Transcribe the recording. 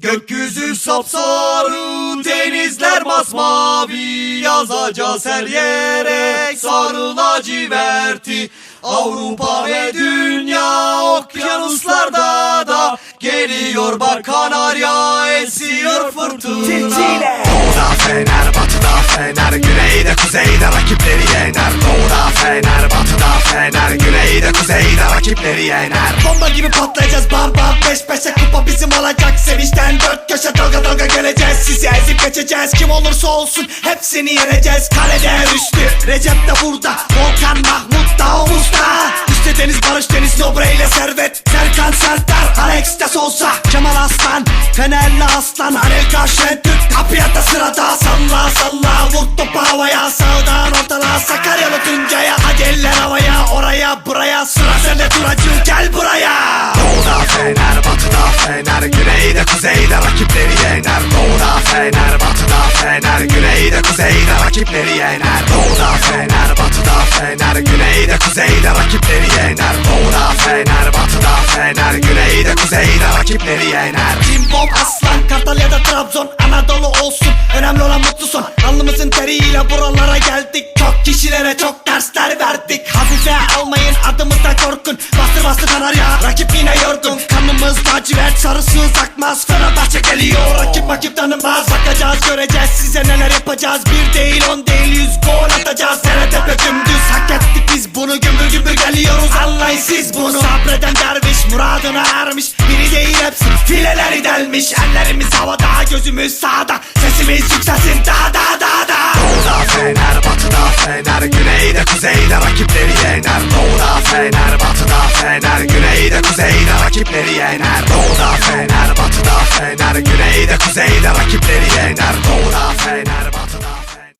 Gökyüzü sapsarı, denizler masmavi Yazacağız her yere sarı laciverti Avrupa ve dünya okyanuslarda da Geliyor bak Kanarya esiyor fırtına. Doğuda fener, batıda fener Güneyde kuzeyde rakipleri yener. Doğuda fener, batıda fener kuzeyde rakipleri yener. Bomba gibi patlayacağız bam bam. Peş peşe kupa bizim olacak Sevinçten dört köşe dalga dalga geleceğiz. Sizi ezip geçeceğiz. Kim olursa olsun hepsini yeneceğiz. Kalede Rüştü Recep de burada Volkan Mahmut da omuzda. Üstte Deniz Barış Deniz Nobre ile Servet. Serkan Serdar Alex de Souza Kemal Aslan Fenerli Aslan Anelka Şentürk Ortala Sakaryalı Tuncay'a Hadi havaya Oraya buraya Sıra sende duracı Gel buraya. Doğuda fener, batıda fener Güneyde kuzeyde rakipleri yener. Doğuda fener, batıda fener Güneyde kuzeyde rakipleri yener. Doğuda fener, batıda fener Güneyde kuzeyde rakipleri yener. Doğuda fener, batıda fener Güneyde kuzeyde rakipleri yener. Cimbom Aslan Kartal ya da Trabzon Anadolu olsun. Önemli olan mutlu son Alnımızın teriyle buralara geldik. Çok kişilere çok dersler verdik. Hafife almayın adımızda korkun. Bastır bastır Kanarya Rakip yine yorgun. Kanımız lacivert sarısız akmaz. Fenerbahçe geliyor. Rakip rakip tanımaz. Bakacağız göreceğiz. Size neler yapacağız? Bir değil on değil yüz gol atacağız. Sene tepe dümdüz. Hak ettik biz bunu. Gümbür gümbür geliyoruz. Anlayın siz bunu. Sabreden derviş muradına ermiş. Biri değil hepsi. Fileleri delmiş. Ellerimiz havada gözümüz sağda Sesimiz yükselsin. Daha daha daha daha. Doğuda fener, batıda fener Güneyde kuzeyde rakipleri yener. Doğuda fener, batıda fener Güneyde kuzeyde rakipleri yener. Doğuda fener, batıda fener Güneyde kuzeyde rakipleri yener